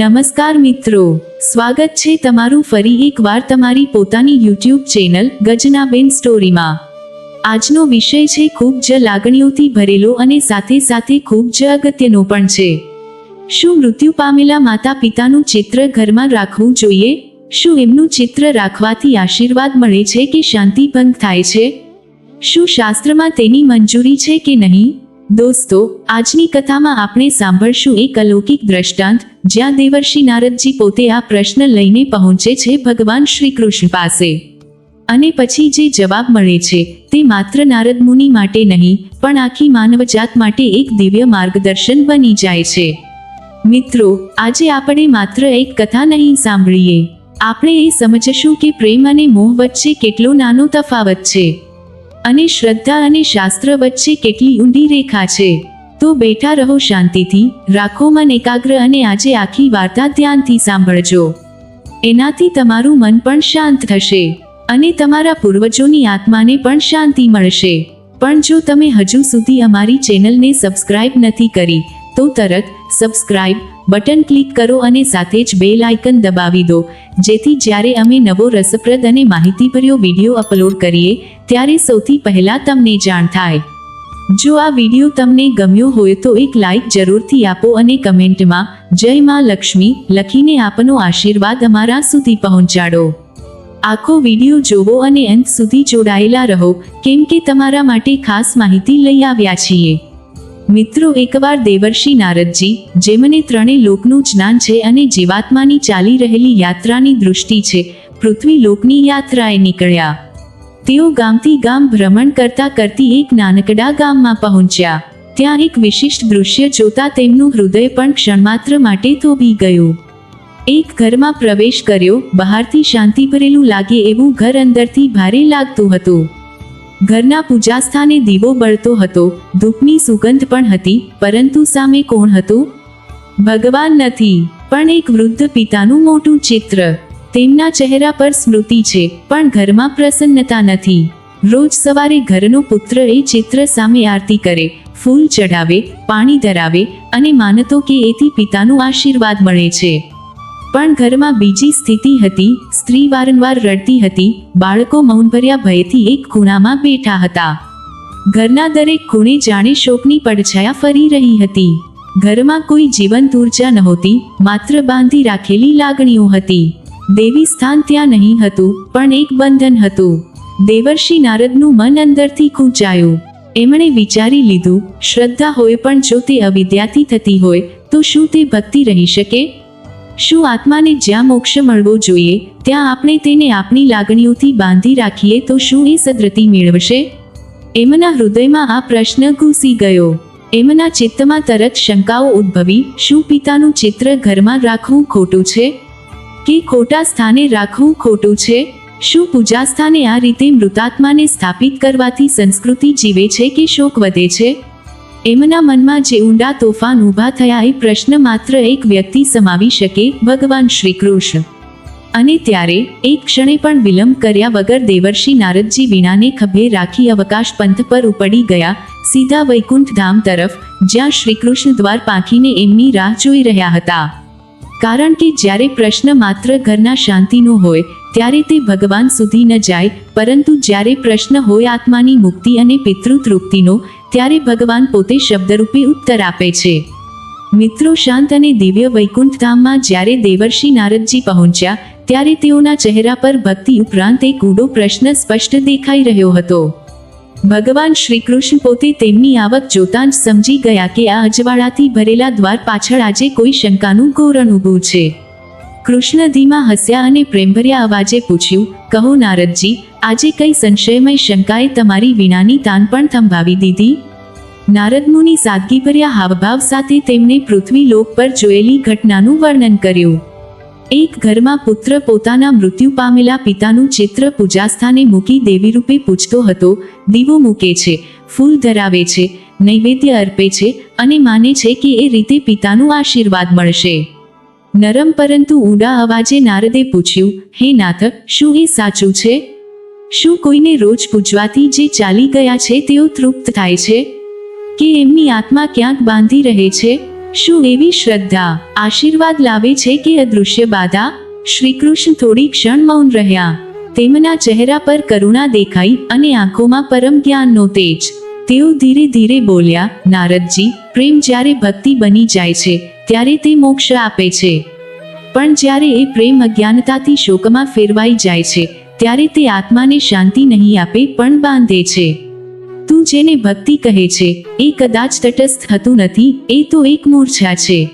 નમસ્કાર મિત્રો. સ્વાગત છે તમારું ફરી એકવાર તમારી પોતાની યુટ્યુબ ચેનલ ગજનાબેન સ્ટોરીમાં આજનો વિષય છે ખૂબ જ લાગણીઓથી ભરેલો અને સાથે સાથે ખૂબ જ અગત્યનો પણ છે. શું મૃત્યુ પામેલા માતા પિતાનું ચિત્ર ઘરમાં રાખવું જોઈએ? શું એમનું ચિત્ર રાખવાથી આશીર્વાદ મળે છે કે શાંતિ ભંગ થાય છે? શું શાસ્ત્રમાં તેની મંજૂરી છે કે નહીં? દોસ્તો, આજની કથામાં આપણે સાંભળશું એક અલૌકિક દ્રષ્ટાંત, જ્યાં દેવર્ષિ નારદજી પોતે આ પ્રશ્ન લઈને પહોંચે છે ભગવાન શ્રી કૃષ્ણ પાસે. અને પછી જે જવાબ મળે છે, તે માત્ર નારદ મુનિ માટે નહીં, પણ આખી માનવજાત માટે એક દિવ્ય માર્ગદર્શન બની જાય છે. મિત્રો, આજે આપણે માત્ર એક કથા નહીં સાંભળીએ. આપણે એ સમજશું કે પ્રેમ અને મોહ વચ્ચે કેટલો નાનો તફાવત છે. અને શ્રદ્ધા અને શાસ્ત્ર વચ્ચે કેટલી ઊંડી રેખા છે. તો બેઠા રહો શાંતિથી, રાખો મન એકાગ્ર અને આજે આખી વાર્તા ધ્યાનથી સાંભળજો. એનાથી તમારું મન પણ શાંત થશે અને તમારા પૂર્વજોની આત્માને પણ શાંતિ મળશે. પણ જો તમે હજુ સુધી અમારી ચેનલને સબસ્ક્રાઇબ નથી કરી તો તરત સબસ્ક્રાઇબ બટન ક્લિક કરો અને સાથે જ બેલ આઇકન દબાવી દો. જેથી જ્યારે અમે નવો રસપ્રદ અને માહિતીભર્યો વીડિયો અપલોડ કરીએ, ત્યારે સૌથી પહેલાં તમને જાણ થાય. જો આ વીડિયો તમને ગમ્યો હોય તો એક લાઈક જરૂરથી આપો અને કમેન્ટમાં, જય માં લક્ષ્મી લખીને આપનો આશીર્વાદ અમારા સુધી પહોંચાડો. આખો વીડિયો જોવો અને અંત સુધી જોડાયેલા રહો. કેમ કે તમારા માટે ખાસ માહિતી લઈ આવ્યા છીએ. મિત્રો, એકવાર દેવર્ષિ નારદજી, જેમને ત્રણેય લોકનું જ્ઞાન છે અને જીવાત્માની ચાલી રહેલી યાત્રાની દૃષ્ટિ છે, પૃથ્વી લોકની યાત્રાએ નીકળ્યા. તેઓ ગામથી ગામ ભ્રમણ કરતા કરતી એક નાનકડા ગામમાં પહોંચ્યા. ત્યાં એક વિશિષ્ટ દૃશ્ય જોતા તેમનું હૃદય પણ ક્ષણમાત્ર માટે થોભી ગયું. એક ઘરમાં પ્રવેશ કર્યો, બહારથી શાંતિ ભરેલું લાગે એવું ઘર અંદરથી ભારે લાગતું હતું. ઘરના પૂજાસ્થાને દીવો બળતો હતો. ધૂપની સુગંધ પણ હતી, પરંતુ સામે કોણ હતું? ભગવાન નથી, પણ એક વૃદ્ધ પિતાનું મોટું ચિત્ર. તેમના ચહેરા પર સ્મૃતિ છે, પણ ઘરમાં પ્રસન્નતા નથી. રોજ સવારે ઘરનો પુત્ર એ ચિત્ર સામે આરતી કરે, ફૂલ ચઢાવે, પાણી ધરાવે અને માનતો કે એથી પિતાનું આશીર્વાદ મળે છે. પણ ઘરમાં બીજી સ્થિતિ હતી. સ્ત્રી વારંવાર રડતી હતી. બાળકો મૌનભર્યા ભયથી એક ખૂણામાં બેઠા હતા. ઘરના દરેક ખૂણે જાણે શોકની પડછાયા ફરી રહી હતી. ઘરમાં કોઈ જીવંત ઊર્જા નહોતી, માત્ર બાંધી રાખેલી લાગણીઓ હતી. દેવી સ્થાન ત્યાં નહીં હતું, પણ એક બંધન હતું. દેવર્ષિ નારદનું મન અંદરથી ખૂંચાયું એમણે વિચારી લીધું, શ્રદ્ધા હોય પણ જો તે અવિદ્યાથી થતી હોય, તો શું તે ભક્તિ રહી શકે? શું આત્માને જ્યાં મોક્ષ મળવો જોઈએ, ત્યાં આપણે તેને આપણી લાગણીઓથી બાંધી રાખીએ તો શું એ સદ્રતિ મેળવશે? એમના હૃદયમાં આ પ્રશ્ન ઘૂસી ગયો. એમના ચિત્તમાં તરત શંકાઓ ઉદ્ભવી, શું પિતાનું ચિત્ર ઘરમાં રાખવું ખોટું છે? કે ખોટા સ્થાને રાખવું ખોટું છે? શું પૂજા સ્થાને આ રીતે મૃતાત્માને સ્થાપિત કરવાથી સંસ્કૃતિ જીવે છે કે શોક વધે છે? એમના મનમાં જે ઊંડા તોફાન ઊભા થયા એ પ્રશ્ન માત્ર એક વ્યક્તિ સમાવી શકે, ભગવાન શ્રી કૃષ્ણ અને ત્યારે, એક ક્ષણે પણ વિલંબ કર્યા વગર દેવર્ષિ નારદજી વીણાને ખભે રાખી અવકાશ પંથ પર ઉપડી ગયા, સીધા વૈકુંઠ ધામ તરફ, જ્યાં શ્રીકૃષ્ણ દ્વાર પાંખીને એમની રાહ જોઈ રહ્યા હતા. કારણ કે જ્યારે પ્રશ્ન માત્ર ઘરના શાંતિનો હોય, ત્યારે તે ભગવાન સુધી ન જાય, પરંતુ જ્યારે પ્રશ્ન હોય આત્માની મુક્તિ અને પિતૃ તૃપ્તિનો ત્યારે ભગવાન પોતે શબ્દરૂપી ઉત્તર આપે છે. મિત્રો શાંત અને દિવ્ય વૈકુંઠધામમાં જ્યારે દેવર્ષિ નારદજી પહોંચ્યા, ત્યારે તેઓના ચહેરા પર ભક્તિ ઉપરાંત એક ઊંડો પ્રશ્ન સ્પષ્ટ દેખાઈ રહ્યો હતો. ભગવાન શ્રી કૃષ્ણ પોતે તેમની આવક જોતાં જ સમજી ગયા કે આ અજવાળાથી ભરેલા દ્વાર પાછળ આજે કોઈ શંકાનું ગોરણ ઊભું છે. કૃષ્ણ ધીમા હસ્યા અને પ્રેમભર્યા અવાજે પૂછ્યું, કહો નારદજી, આજે કઈ સંશયમય શંકાએ તમારી વીણાની તાન પણ થંભાવી દીધી? નારદ મુનિ સાદગીભર્યા હાવભાવ સાથે તેમણે પૃથ્વી લોક પર જોયેલી ઘટનાનું વર્ણન કર્યું. એક ઘરમાં પુત્ર પોતાના મૃત્યુ પામેલા પિતાનું ચિત્ર પૂજાસ્થાને મૂકી દેવી રૂપે પૂજતો હતો. દીવો મૂકે છે, ફૂલ ધરાવે છે, નૈવેદ્ય અર્પે છે અને માને છે કે એ રીતે પિતાનું આશીર્વાદ મળશે. નરમ પરંતુ ઊંડા અવાજે નારદે પૂછ્યું, હે નાથ, શું એ સાચું છે? શું કોઈને રોજ પૂજવાથી જે ચાલી ગયા છે તેઓ તૃપ્ત થાય છે? કે એમની આત્મા ક્યાંક બાંધી રહે છે? શું એવી શ્રદ્ધા, આશીર્વાદ લાવે છે કે અદૃશ્ય બાધા? શ્રીકૃષ્ણ થોડી ક્ષણ મૌન રહ્યા. તેમના ચહેરા પર કરુણા દેખાઈ અને આંખોમાં પરમ જ્ઞાનનો તેજ. તેઓ ધીરે ધીરે બોલ્યા, નારદજી, પ્રેમ જ્યારે ભક્તિ બની જાય છે ત્યારે તે મોક્ષ આપે છે. પણ જ્યારે એ પ્રેમ અજ્ઞાનતાથી શોકમાં ફેરવાઈ જાય છે, ત્યારે તે આત્માને શાંતિ નહીં આપે પણ બાંધે છે. તું જેને ભક્તિ કહે છે, એ કદાચ તટસ્થ થતું નથી, એ તો એક મૂર્છા છે.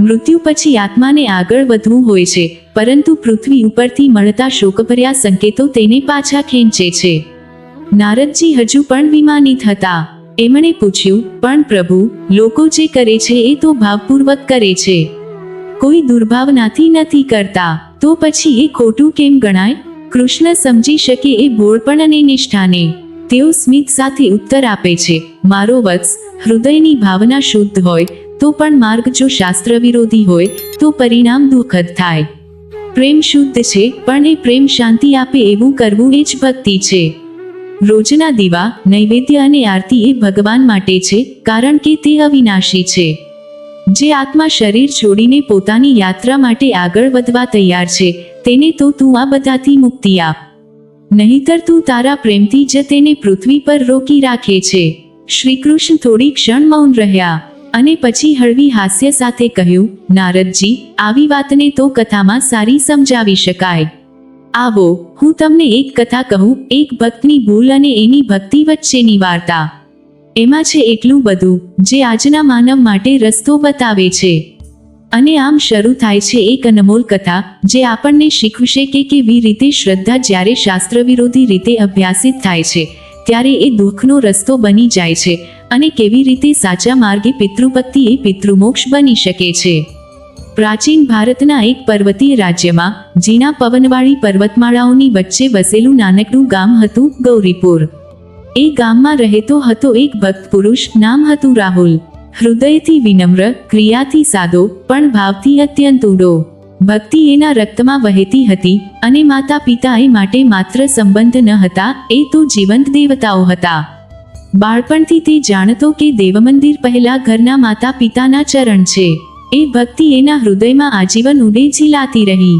મૃત્યુ પછી આત્માને આગળ વધવું હોય છે, પરંતુ પૃથ્વી ઉપરથી મળતા શોકભર્યા સંકેતો તેને પાછા ખેંચે છે. નારદજી હજુ પણ વિમાનિત હતા. એમણે પૂછ્યું, પણ પ્રભુ, લોકો જે કરે છે એ તો ભાવપૂર્વક કરે છે. કોઈ દુર્ભાવનાથી નથી કરતા. તો પછી એ ખોટું કેમ ગણાય? કૃષ્ણ સમજી શકે એ બોળપણ અને નિષ્ઠાને. તેઓ સ્મિત સાથે ઉત્તર આપે છે, મારો વત્સ હૃદયની ભાવના શુદ્ધ હોય, તો પણ માર્ગ જો શાસ્ત્ર વિરોધી હોય, તો પરિણામ દુઃખદ થાય. પ્રેમ શુદ્ધ છે, પણ એ પ્રેમ શાંતિ આપે એવું કરવું એ જ ભક્તિ છે. રોજના દીવા, નૈવેદ્ય અને આરતી એ ભગવાન માટે છે, કારણ કે તે અવિનાશી છે. જે આત્મા શરીર છોડીને પોતાની યાત્રા માટે આગળ વધવા તૈયાર છે, તેને તો તું આ બધાથી મુક્તિ આપ. નહીતર તું તારા પ્રેમથી જ તેને પૃથ્વી પર રોકી રાખે છે. શ્રીકૃષ્ણ થોડી ક્ષણ મૌન રહ્યા અને પછી હળવી હાસ્ય સાથે કહ્યું, નારદજી, આવી વાતને તો કથામાં સારી સમજાવી શકાય. આવો, હું તમને એક કથા કહું, એક ભક્તની ભૂલ અને એની ભક્તિ વચ્ચેની વાર્તા. એમાં છે એટલું બધું, જે આજના માનવ માટે રસ્તો બતાવે છે. અને આમ શરૂ થાય છે એક અનમોલ કથા, જે આપણને શીખવશે કે કેવી રીતે શ્રદ્ધા જ્યારે શાસ્ત્ર વિરોધી રીતે અભ્યાસિત થાય છે, ત્યારે એ દુઃખનો રસ્તો બની જાય છે, અને કેવી રીતે સાચા માર્ગે પિતૃભક્તિ એ પિતૃમોક્ષ બની શકે છે. પ્રાચીન ભારતના એક પર્વતીય રાજ્યમાં જીના પવનવાળી પર્વતમાળાઓની વચ્ચે વસેલું નાનકડું ગામ હતું ગૌરીપુર. એ ગામમાં રહેતો હતો એક ભક્ત પુરુષ, નામ હતું રાહુલ. હૃદયથી વિનમ્ર, ક્રિયાથી સાદો, પણ ભાવથી અત્યંત ઉડો ભક્તિ એના રક્તમાં વહેતી હતી અને માતા પિતા એ માટે માત્ર સંબંધ ન હતા, એ તો જીવંત દેવતાઓ હતા. બાળપણથી તે જાણતો કે દેવમંદિર પહેલા ઘરના માતા પિતાના ચરણ છે. એ ભક્તિ એના હૃદયમાં આજીવન ઉડે ઝીલાતી રહી.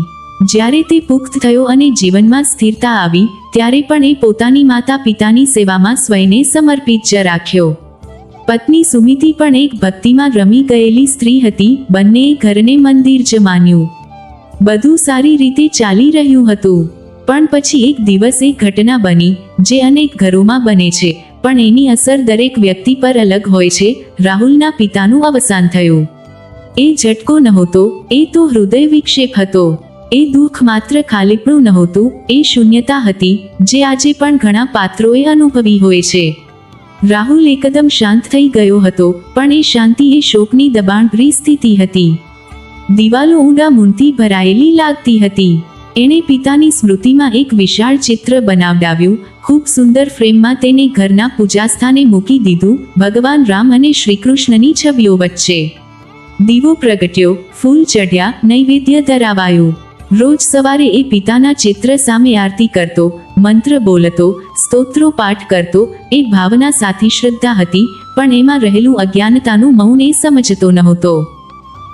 જ્યારે તે પુખ્ત થયો અને જીવનમાં સ્થિરતા આવી, ત્યારે પણ એ પોતાની માતા પિતાની સેવામાં સ્વયને સમર્પિત જ રાખ્યો. પત્ની સુમિતિ પણ એક ભક્તિમાં રમી ગયેલી સ્ત્રી હતી, બંનેએ ઘરને મંદિર જ માન્યું. બધું સારી રીતે ચાલી રહ્યું હતું. પણ પછી એક દિવસ એક ઘટના બની, જે અનેક ઘરોમાં બને છે, પણ એની અસર દરેક વ્યક્તિ પર અલગ હોય છે, રાહુલના પિતાનું અવસાન થયું. એ ઝટકો નહોતો, એ તો હૃદય વિક્ષેપ હતો. એ દુઃખ માત્ર ખાલીપણું નહોતું, એ શૂન્યતા હતી, જે આજે પણ ઘણા પાત્રોએ અનુભવી હોય છે. રાહુલ એકદમ શાંત થઈ ગયો હતો, પણ એ શાંતિ એ શોકની દબાણભરી સ્થિતિ હતી. દિવાલો ઊંડા મૂનથી ભરાયેલી લાગતી હતી. એણે પિતાની સ્મૃતિમાં એક વિશાળ ચિત્ર બનાવડાવ્યું, ખૂબ સુંદર ફ્રેમમાં તેને ઘરના પૂજાસ્થાને મૂકી દીધું, ભગવાન રામ અને શ્રીકૃષ્ણની છબીઓ વચ્ચે. દીવો પ્રગટ્યો, ફૂલ ચઢ્યા, નૈવેદ્ય ધરાવાયું. રોજ સવારે એ પિતાના ચિત્ર સામે આરતી કરતો, મંત્ર બોલતો, સ્તોત્રો પાઠ કરતો, એ ભાવના સાથી શ્રદ્ધા હતી, પણ એમાં રહેલું અજ્ઞાનતાનું મૌન એ સમજતો નહોતો.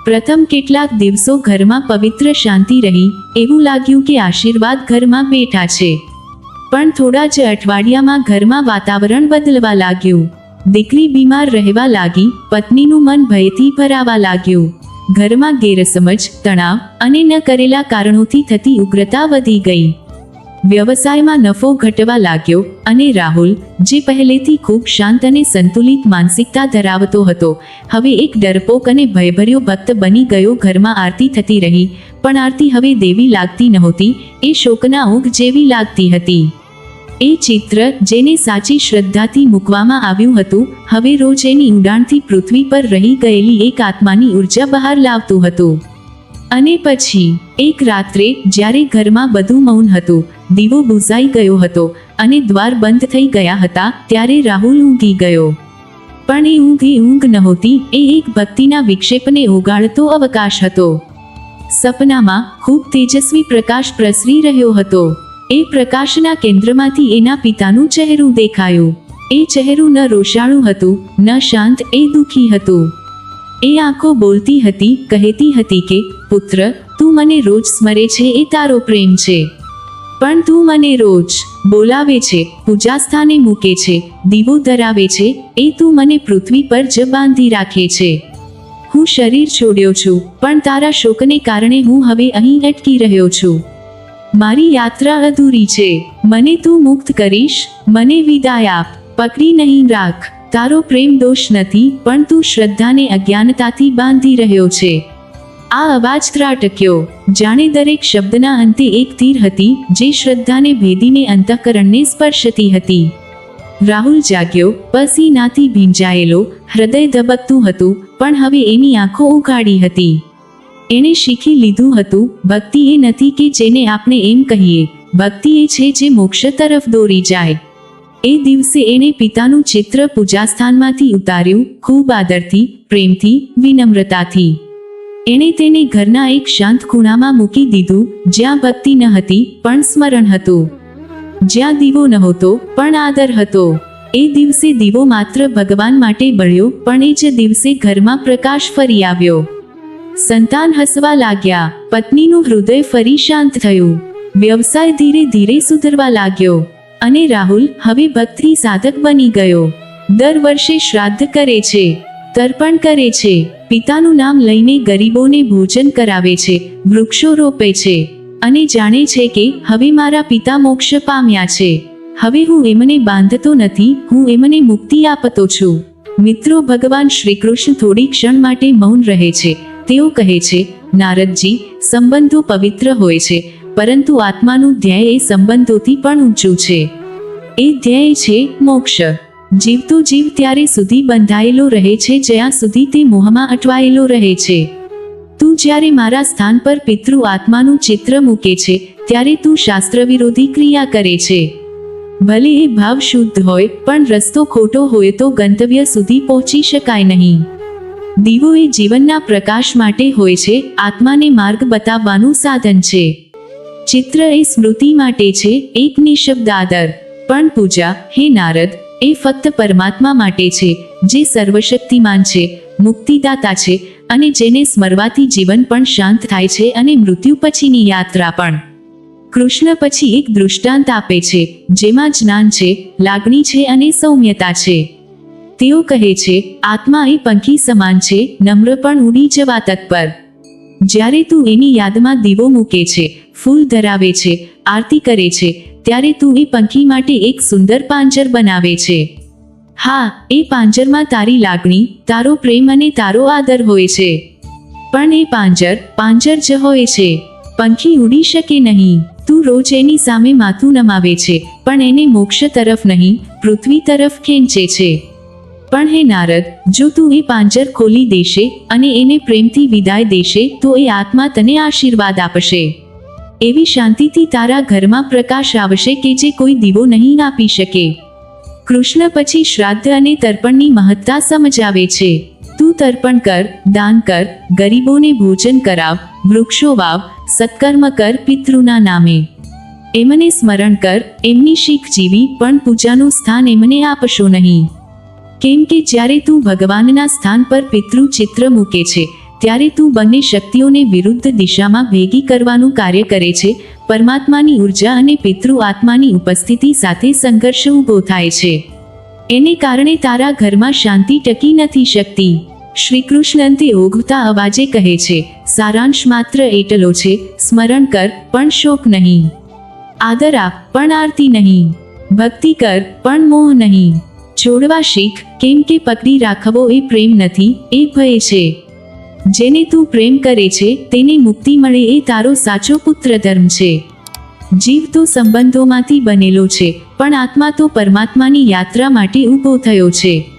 પ્રથમ કેટલાક દિવસો ઘરમાં પવિત્ર શાંતિ રહી, એવું લાગ્યું કે આશીર્વાદ ઘરમાં બેઠા છે. પણ થોડા જ અઠવાડિયામાં ઘરમાં વાતાવરણ બદલવા લાગ્યું. દીકરી બીમાર રહેવા લાગી, પત્નીનું મન ભયથી ભરાવા લાગ્યું. ઘરમાં ગેરસમજ, તણાવ અને ન કરેલા કારણોથી થતી ઉગ્રતા વધી ગઈ. વ્યવસાયમાં નફો ઘટવા લાગ્યો અને રાહુલ, જે પહેલેથી ખૂબ શાંત અને સંતુલિત માનસિકતા ધરાવતો હતો, હવે એક ડરપોક અને ભયભર્યો ભક્ત બની ગયો ઘરમાં આરતી થતી રહી, પણ આરતી હવે દેવી લાગતી નહોતી, એ શોકના ઊંઘ જેવી લાગતી હતી. એ ચિત્ર જેને સાચી શ્રદ્ધાથી મૂકવામાં આવ્યું હતું, હવે રોજ એની ઊંડાણથી પૃથ્વી પર રહી ગયેલી એક આત્માની ઊર્જા બહાર લાવતું હતું. અને પછી, એક રાત્રે, જ્યારે ઘરમાં બધું મૌન હતું, દીવો બુઝાઈ ગયો હતો, અને દ્વાર બંધ થઈ ગયા હતા, ત્યારે રાહુલ ઊંઘી ગયો. પણ એ ઊંઘ એ ઊંઘ નહોતી, એ એક ભક્તિના વિક્ષેપને ઓગાળતો અવકાશ હતો. સપનામાં, ખૂબ તેજસ્વી પ્રકાશ પ્રસરી રહ્યો હતો. એ પ્રકાશના કેન્દ્રમાંથી એના પિતાનું ચહેરું દેખાયું. એ ચહેરું ન રોષાળું હતું, ન શાંત, એ દુઃખી હતું. એ આંખો બોલતી હતી, કહેતી હતી કે, પુત્ર, તું મને રોજ સ્મરે છે એ તારો પ્રેમ છે. પણ તું મને રોજ બોલાવે છે પૂજા સ્થાને મૂકે છે, દીવો ધરાવે છે, એ તું મને પૃથ્વી પર જ બાંધી રાખે છે. હું શરીર છોડ્યો છું, પણ તારા શોકને કારણે હું હવે અહીં અટકી રહ્યો છું. મારી યાત્રા અધૂરી છે. મને તું મુક્ત કરીશ, મને વિદાય આપ. પકડી નહીં રાખ. તારો પ્રેમ દોષ નથી, પણ તું શ્રદ્ધાને અજ્ઞાનતાથી બાંધી રહ્યો છે. આ અવાજ ત્રાટક્યો. જાણે દરેક શબ્દના અંતે એક તીર હતી, જે શ્રદ્ધાને ભેદીને અંતઃકરણને સ્પર્શતી હતી. રાહુલ જાગ્યો, પસીનાથી ભીંજાયેલો, હૃદય ધબકતું હતું, પણ હવે એની આંખો ઉઘાડી હતી. એણે શીખી લીધું હતું ભક્તિ એ નથી કે જેને આપણે એમ કહીએ ભક્તિ એ છે જે મોક્ષ તરફ દોરી જાય. એ દિવસે એણે પિતાનું ચિત્ર પૂજાસ્થાનમાંથી ઉતાર્યું, ખૂબ આદરથી, પ્રેમથી, વિનમ્રતાથી. એણે તેને ઘરના એક શાંત ખૂણામાં મૂકી દીધું, જ્યાં ભક્તિ ન હતી, પણ સ્મરણ હતું. જ્યાં દીવો નહોતો, પણ આદર હતો. એ દિવસે દીવો માત્ર ભગવાન માટે બળ્યો, પણ એ જ દિવસે ઘરમાં પ્રકાશ ફરી આવ્યો. સંતાન હસવા લાગ્યા. પત્નીનું હૃદય ફરી શાંત થયું. વ્યવસાય ધીરે ધીરે સુધરવા લાગ્યો અને રાહુલ હવે ભક્તિ સાધક બની ગયો. દર વર્ષે શ્રાદ્ધ કરે છે, તર્પણ કરે છે, પિતાનું નામ લઈને ગરીબોને ભોજન કરાવે છે, વૃક્ષો રોપે છે અને જાણે છે કે હવે મારા પિતા મોક્ષ પામ્યા છે. હવે હું એમને બાંધતો નથી, હું એમને મુક્તિ આપતો છું. મિત્રો, ભગવાન શ્રી કૃષ્ણ થોડી ક્ષણ માટે મૌન રહે છે. તેઓ કહે છે, નારદજી, સંબંધો પવિત્ર હોય છે, પરંતુ આત્માનું ધ્યેય એ સંબંધોથી પણ ઊંચું છે. એ ધ્યેય છે મોક્ષ. જીવતો જીવ ત્યારે સુધી બંધાયેલો રહે છે, જ્યાં સુધી તે મોહમાં અટવાયેલો રહે છે. તું જ્યારે મારા સ્થાન પર પિતૃ આત્માનું ચિત્ર મૂકે છે, ત્યારે તું શાસ્ત્ર વિરોધી ક્રિયા કરે છે. ભલે એ ભાવ શુદ્ધ હોય, પણ રસ્તો ખોટો હોય તો ગંતવ્ય સુધી પહોંચી શકાય નહીં. દીવો એ જીવનના પ્રકાશ માટે હોય છે, આત્માને માર્ગ બતાવવાનું સાધન છે. ચિત્ર એ સ્મૃતિ માટે છે, એક નિશબ્દ આદર. પણ પૂજા, હે નારદ, એ ફક્ત પરમાત્મા માટે છે, જે સર્વશક્તિમાન છે, મુક્તિદાતા છે, અને જેને સ્મરવાથી જીવન પણ શાંત થાય છે અને મૃત્યુ પછીની યાત્રા પણ. કૃષ્ણ પછી એક દૃષ્ટાંત આપે છે, જેમાં જ્ઞાન છે, લાગણી છે અને સૌમ્યતા છે. તેઓ કહે છે, આત્મા એ પંખી સમાન છે, નમ્ર પણ ઉડી જવા તત્પર જ્યારે તું એની યાદમાં દીવો મૂકે છે, ફૂલ ધરાવે છે, આરતી કરે છે, ત્યારે તું એ પંખી માટે એક સુંદર પાંજર બનાવે છે. હા, એ પાંજરમાં તારી લાગણી, તારો પ્રેમ અને તારો આદર હોય છે. પણ એ પાંજર પાંજર જ હોય છે. પંખી ઉડી શકે નહીં. તું રોજ એની સામે માથું નમાવે છે, પણ એને મોક્ષ તરફ નહીં, પૃથ્વી તરફ ખેંચે છે. પણ હે નારદ, જો તું એ પાંજર ખોલી દેશે અને એને પ્રેમથી વિદાય દેશે, તો એ આત્મા તને આશીર્વાદ આપશે. એવી શાંતિથી તારા ઘરમાં પ્રકાશ આવશે કે જે કોઈ દીવો નહીં આપી શકે. કૃષ્ણ પછી શ્રાદ્ધ અને તર્પણની મહત્તા સમજાવે છે. તું તર્પણ કર, દાન કર, ગરીબોને ભોજન કરાવ, વૃક્ષો વાવ, સત્કર્મ કર પિતૃના નામે. એમને સ્મરણ કર, એમની શીખ જીવી, પણ પૂજાનું સ્થાન એમને આપશો નહીં. કેમ કે જ્યારે તું ભગવાનના સ્થાન પર પિતૃ ચિત્ર મૂકે છે, ત્યારે તું બંને શક્તિઓને વિરુદ્ધ દિશામાં ભેગી કરવાનું કાર્ય કરે છે, પરમાત્માની ઊર્જા અને પિતૃ આત્માની ઉપસ્થિતિ સાથે સંઘર્ષ ઊભો થાય છે. એને કારણે તારા ઘરમાં શાંતિ ટકી નથી શકતી. શ્રીકૃષ્ણ તે ઓઘતા અવાજે કહે છે, સારાંશ માત્ર એટલો છે, સ્મરણ કર, પણ શોક નહીં. આદર આપ, પણ આરતી નહીં. ભક્તિ કર, પણ મોહ નહીં. છોડવા શીખ, કેમ કે પકડી રાખવો એ પ્રેમ નથી, એ ભય છે. જેને તું પ્રેમ કરે છે, તેને મુક્તિ મળે એ તારો સાચો પુત્ર ધર્મ છે. જીવ તો સંબંધોમાંથી બનેલો છે, પણ આત્મા તો પરમાત્માની યાત્રા માટે ઊભો થયો છે.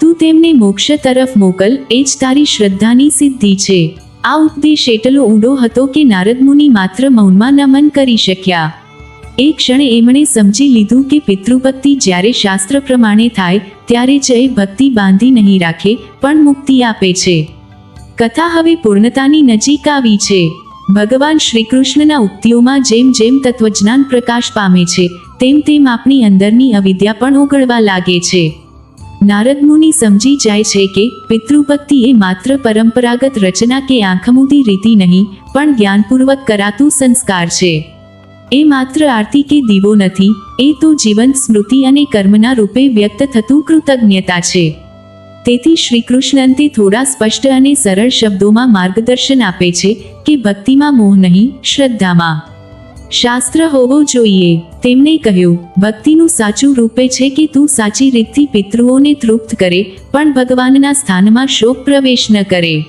તું તેમને મોક્ષ તરફ મોકલ, એ જ તારી શ્રદ્ધાની સિદ્ધિ છે. આ ઉપદેશ એટલો ઊંડો હતો કે નારદ મુનિ માત્ર મૌનમાં નમન કરી શક્યા. એ ક્ષણે એમણે સમજી લીધું કે પિતૃભક્તિ જ્યારે શાસ્ત્ર પ્રમાણે થાય, ત્યારે જય ભક્તિ બાંધી નહીં રાખે, પણ મુક્તિ આપે છે. કથા હવે પૂર્ણતાની નજીક આવી છે. ભગવાન શ્રી કૃષ્ણના ઉક્તિઓમાં જેમ જેમ તત્વજ્ઞાન પ્રકાશ પામે છે, તેમ તેમ આપણી અંદરની અવિદ્યા પણ ઓગળવા લાગે છે. નારદ મુનિ સમજી જાય છે કે પિતૃભક્તિ એ માત્ર પરંપરાગત રચના કે આંખમૂદી રીતિ નહીં, પણ જ્ઞાનપૂર્વક કરાતું સંસ્કાર છે. એ માત્ર આરતી કે દીવો નથી, એ તો જીવન સ્મૃતિ અને કર્મના રૂપે વ્યક્ત થતું કૃતજ્ઞતા છે. તેથી શ્રી કૃષ્ણંતે થોડા સ્પષ્ટ અને સરળ શબ્દોમાં માર્ગદર્શન આપે છે કે ભક્તિમાં મોહ નહીં, શ્રદ્ધામાં. શાસ્ત્ર હોવો જોઈએ. તેમણે કહ્યું, ભક્તિનું સાચું રૂપે છે કે તું સાચી રીતથી પિતૃઓને તૃપ્ત કરે, પણ ભગવાનના સ્થાનમાં શોક પ્રવેશ ન કરે.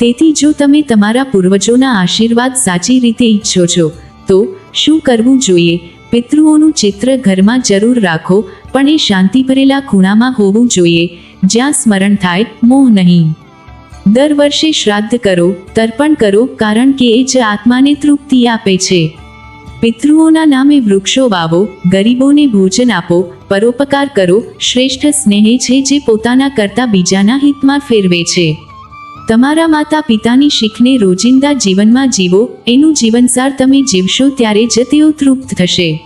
તેથી જો તમે તમારા પૂર્વજોના આશીર્વાદ સાચી રીતે ઈચ્છો છો, તો શું કરવું જોઈએ? પિતૃઓનું ચિત્ર ઘરમાં જરૂર રાખો, પણ એ શાંતિ ભરેલા ખૂણામાં હોવું જોઈએ. જ્યાં સ્મરણ થાય, મોહ નહીં. દર વર્ષે શ્રાદ્ધ કરો, તર્પણ કરો, કારણ કે એ જ આત્માને તૃપ્તિ આપે છે. પિતૃઓના નામે વૃક્ષો વાવો, ગરીબોને ભોજન આપો, પરોપકાર કરો, શ્રેષ્ઠ સ્નેહ છે જે પોતાના કરતા બીજાના હિતમાં ફેરવે છે. તમારા માતા પિતાની શીખને રોજિંદા જીવનમાં જીવો, એનું જીવનસાર તમે જીવશો ત્યારે જ તેઓ તૃપ્ત થશે.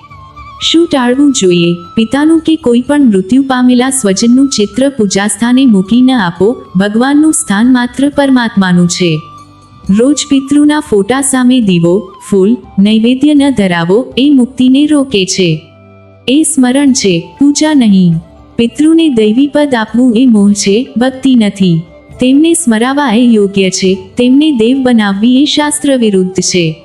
શું ટાળવું જોઈએ? પિતાનું કે કોઈ પણ મૃત્યુ પામેલા સ્વજનનું ચિત્ર પૂજાસ્થાને મૂકી ન આપો, ભગવાનનું સ્થાન માત્ર પરમાત્માનું છે. રોજ પિતૃના ફોટા સામે દીવો, ફૂલ, નૈવેદ્ય ન ધરાવો, એ મુક્તિને રોકે છે. એ સ્મરણ છે, પૂજા નહીં. પિતૃને દૈવી પદ આપવું એ મોહ છે, ભક્તિ નથી. તેમને સ્મરાવા એ યોગ્ય છે. તેમને દેવ બનાવવી એ શાસ્ત્ર વિરુદ્ધ છે.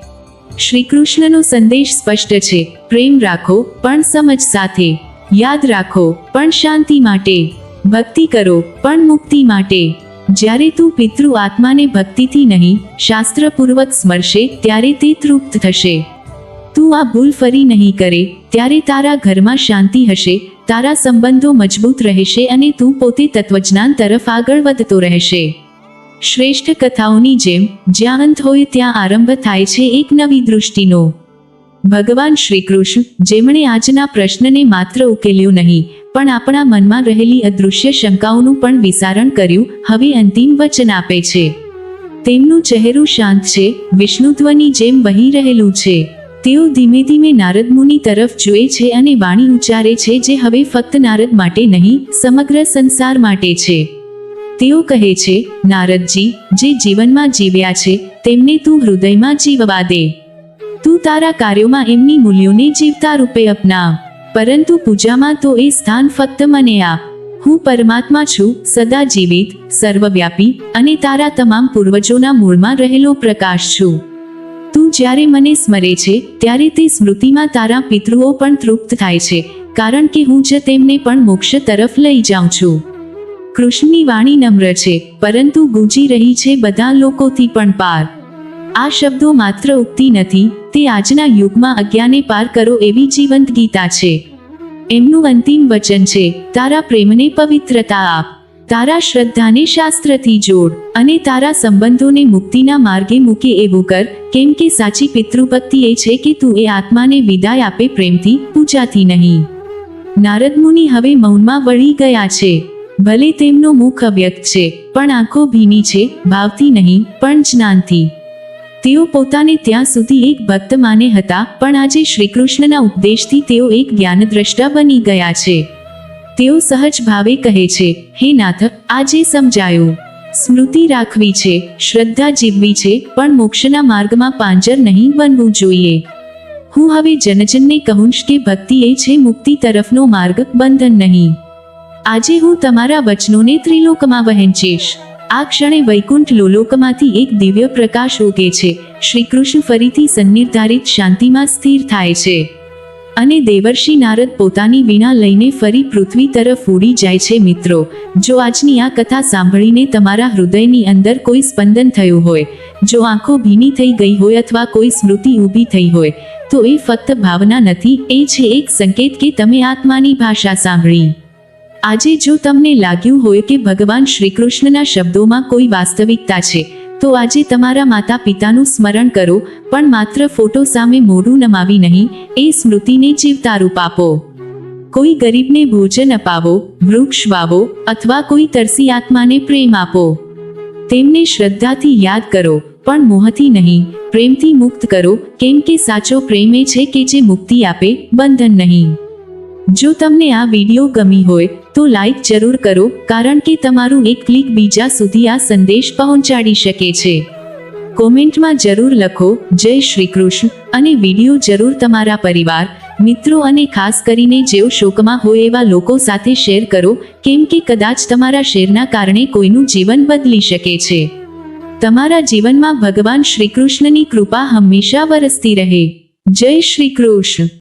શ્રી કૃષ્ણનો સંદેશ સ્પષ્ટ છે. પ્રેમ રાખો, પણ સમજ સાથે. યાદ રાખો, પણ શાંતિ માટે. ભક્તિ કરો, પણ મુક્તિ માટે. જ્યારે તું પિતૃ આત્માને ભક્તિથી નહીં, શાસ્ત્રપૂર્વક સ્મરશે, ત્યારે તે તૃપ્ત થશે. તું આ ભૂલ ફરી નહીં કરે, ત્યારે તારા ઘરમાં શાંતિ હશે, તારા સંબંધો મજબૂત રહેશે અને તું પોતે તત્વજ્ઞાન તરફ આગળ વધતો રહેશે. શ્રેષ્ઠ કથાઓની જેમ, જ્યાં અંત હોય ત્યાં આરંભ થાય છે એક નવી દૃષ્ટિનો. ભગવાન શ્રી કૃષ્ણ જેમણે આજના પ્રશ્નને માત્ર ઉકેલ્યો નહીં, પણ આપણા મનમાં રહેલી અદૃશ્ય શંકાઓનું પણ વિસારણ કર્યું, હવે અંતિમ વચન આપે છે. તેમનું ચહેરું શાંત છે વિષ્ણુત્વની જેમ વહી રહેલું છે. તેઓ ધીમે ધીમે નારદ મુનિ તરફ જુએ છે અને વાણી ઉચ્ચારે છે જે હવે ફક્ત નારદ માટે નહીં, સમગ્ર સંસાર માટે છે. તેઓ કહે છે, નારદજી, જે જીવનમાં જીવ્યા છે, તેમને તું હૃદયમાં જીવવા દે. તું તારા કાર્યોમાં એમની મૂલ્યોને જીવતા રૂપે અપનાવ પરંતુ પૂજામાં તો એ સ્થાન ફક્ત મને આપ હું પરમાત્મા છું, સદા જીવિત, સર્વવ્યાપી અને તારા તમામ પૂર્વજોના મૂળમાં રહેલો પ્રકાશ છું. જ્યારે મને સ્મરે છે, ત્યારે તે સ્મૃતિમાં તારા પિતૃઓ પણ તૃપ્ત થાય છે, કારણ કે હું જ તેમને પણ મોક્ષ તરફ લઈ જાઉં છું. કૃષ્ણની વાણી નમ્ર છે, પરંતુ ગુંજી રહી છે બધા લોકોથી પણ પાર. આ શબ્દો માત્ર ઉક્તિ નથી, તે આજના યુગમાં અજ્ઞાને પાર કરો એવી જીવંત ગીતા છે. એમનું અંતિમ વચન છે, તારા પ્રેમને પવિત્રતા આપ. તારા શ્રદ્ધાને શાસ્ત્રથી જોડ અને તારા સંબંધોને મુક્તિના માર્ગે મૂકે એવું કર, કેમ કે સાચી પિતૃપત્તિ એ છે કે તું એ આત્માને વિદાય આપે પ્રેમથી, પૂજાથી નહીં. નારદ મુનિ હવે મૌનમાં વળી ગયા છે. ભલે તેમનો મુખ અવ્યક્ત છે, પણ આંખો ભીની છે ભાવથી નહીં, પણ જ્ઞાનથી. તેઓ પોતાને ત્યાં સુધી એક ભક્ત માને હતા, પણ આજે શ્રીકૃષ્ણના ઉપદેશથી તેઓ એક જ્ઞાનદ્રષ્ટા બની ગયા છે. તેઓ સહજ ભાવે કહે છે, હે નાથ, આજે સમજાયું. સ્મૃતિ રાખવી છે, શ્રદ્ધા જીવવી છે, પણ મોક્ષના માર્ગમાં પાંજર નહીં બનવું જોઈએ. હું હવે જનજનને કહું કે ભક્તિ એ છે મુક્તિ તરફનો માર્ગ, બંધન નહીં. આજે હું તમારા વચનોને ત્રિલોકમાં વહેંચીશ. આ ક્ષણે વૈકુંઠ લોલોકમાંથી એક દિવ્ય પ્રકાશ ઉગે છે. શ્રીકૃષ્ણ ફરીથી સન્નિર્ધારિત શાંતિમાં સ્થિર થાય છે. અને દેવર્ષિ નારદ પોતાની વીણા લઈને ફરી પૃથ્વી તરફ ઉડી જાય છે મિત્રો. જો આજની આ કથા સાંભળીને તમારા હૃદયની અંદર કોઈ સ્પંદન થયું હોય, જો આંખો ભીની થઈ ગઈ હોય અથવા કોઈ સ્મૃતિ ઊભી થઈ હોય, તો એ ફક્ત ભાવના નથી, એ છે એક સંકેત કે તમે આત્માની ભાષા સાંભળી. આજે જો તમને લાગ્યું હોય કે ભગવાન શ્રી કૃષ્ણના શબ્દોમાં કોઈ વાસ્તવિકતા છે તો આજે તમારા માતા પિતાનું સ્મરણ કરો, પણ માત્ર ફોટો સામે મોઢું નમાવી નહીં, એ સ્મૃતિને જીવતારૂપ આપો. કોઈ ગરીબને ભોજન અપાવો, વૃક્ષ વાવો, અથવા કોઈ તરસી આત્માને પ્રેમ આપો. તેમને શ્રદ્ધાથી યાદ કરો, પણ મોહથી નહીં, પ્રેમથી મુક્ત કરો, કેમ કે સાચો પ્રેમ એ છે કે જે મુક્તિ આપે, બંધન નહીં. જો તમને આ વીડિયો ગમી હોય તો લાઈક જરૂર કરો, કારણ કે તમારું એક ક્લિક બીજા સુધી આ સંદેશ પહોંચાડી શકે છે. કોમેન્ટમાં જરૂર લખો, જય શ્રી કૃષ્ણ. અને વીડિયો જરૂર તમારા પરિવાર, મિત્રો અને ખાસ કરીને જેઓ શોકમાં હોય એવા લોકો સાથે શેર કરો, કેમ કે કદાચ તમારા શેરના કારણે કોઈનું જીવન બદલી શકે છે. તમારા જીવનમાં ભગવાન શ્રી કૃષ્ણની કૃપા હંમેશા વરસતી રહે. જય શ્રી કૃષ્ણ.